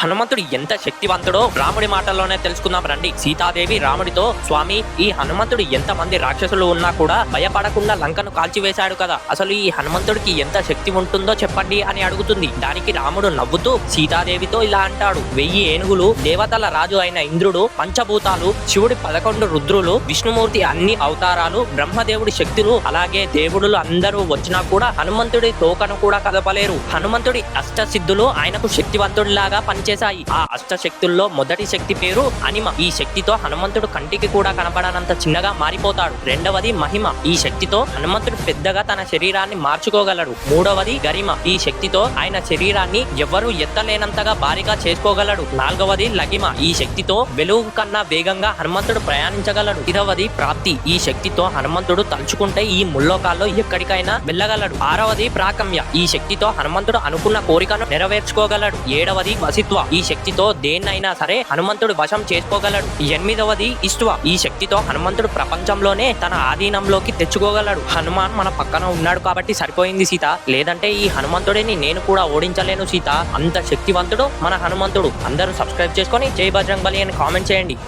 హనుమంతుడు ఎంత శక్తివంతుడో రాముడి మాటల్లోనే తెలుసుకుందాం రండి. సీతాదేవి రాముడితో స్వామి ఈ హనుమంతుడు ఎంత మంది రాక్షసులు ఉన్నా కూడా భయపడకుండా లంకను కాల్చివేశాడు కదా. అసలు ఈ హనుమంతుడికి ఎంత శక్తి ఉంటుందో చెప్పండి అని అడుగుతుంది. దానికి రాముడు నవ్వుతూ సీతాదేవితో ఇలా అంటాడు. వెయ్యి ఏనుగులు దేవతల రాజు అయిన ఇంద్రుడు పంచభూతాలు శివుడి పదకొండు రుద్రులు విష్ణుమూర్తి అన్ని అవతారాలు బ్రహ్మదేవుడి శక్తులు అలాగే దేవుడులు అందరూ వచ్చినా కూడా హనుమంతుడి తోకను కూడా కదపలేరు. హనుమంతుడి అష్ట సిద్ధులు ఆయనకు శక్తివంతుడిలాగా పని చేశాయి. ఆ అష్ట శక్తుల్లో మొదటి శక్తి పేరు అనిమ. ఈ శక్తితో హనుమంతుడు కంటికి కూడా కనపడనంత చిన్నగా మారిపోతాడు. రెండవది మహిమ. ఈ శక్తితో హనుమంతుడు పెద్దగా తన శరీరాన్ని మార్చుకోగలడు. మూడవది గరిమ. ఈ శక్తితో ఆయన శరీరాన్ని ఎవ్వరూ ఎత్తలేనంతగా భారీగా చేసుకోగలడు. నాలుగవది లగిమ ఈ శక్తితో వెలుగు కన్నా వేగంగా హనుమంతుడు ప్రయాణించగలడు. ఐదవది ప్రాప్తి. ఈ శక్తితో హనుమంతుడు తలుచుకుంటే ఈ ముల్లోకాల్లో ఎక్కడికైనా వెళ్ళగలడు. ఆరవది ప్రాకమ్య. ఈ శక్తితో హనుమంతుడు అనుకున్న కోరికను నెరవేర్చుకోగలడు. ఏడవది వసిత్వ ఈ శక్తితో దేన్నైనా సరే హనుమంతుడు వశం చేసుకోగలడు. ఎనిమిదవది ఇష్టవ? ఈ శక్తితో హనుమంతుడు ప్రపంచంలోనే తన ఆధీనంలోకి తెచ్చుకోగలడు. హనుమాన్ మన పక్కన ఉన్నాడు కాబట్టి సరిపోయింది సీత. లేదంటే ఈ హనుమంతుడిని నేను కూడా ఓడించలేను సీత. అంత శక్తివంతుడు మన హనుమంతుడు. అందరూ సబ్స్క్రైబ్ చేసుకొని జై బజరంగ్ బలి అని కామెంట్ చేయండి.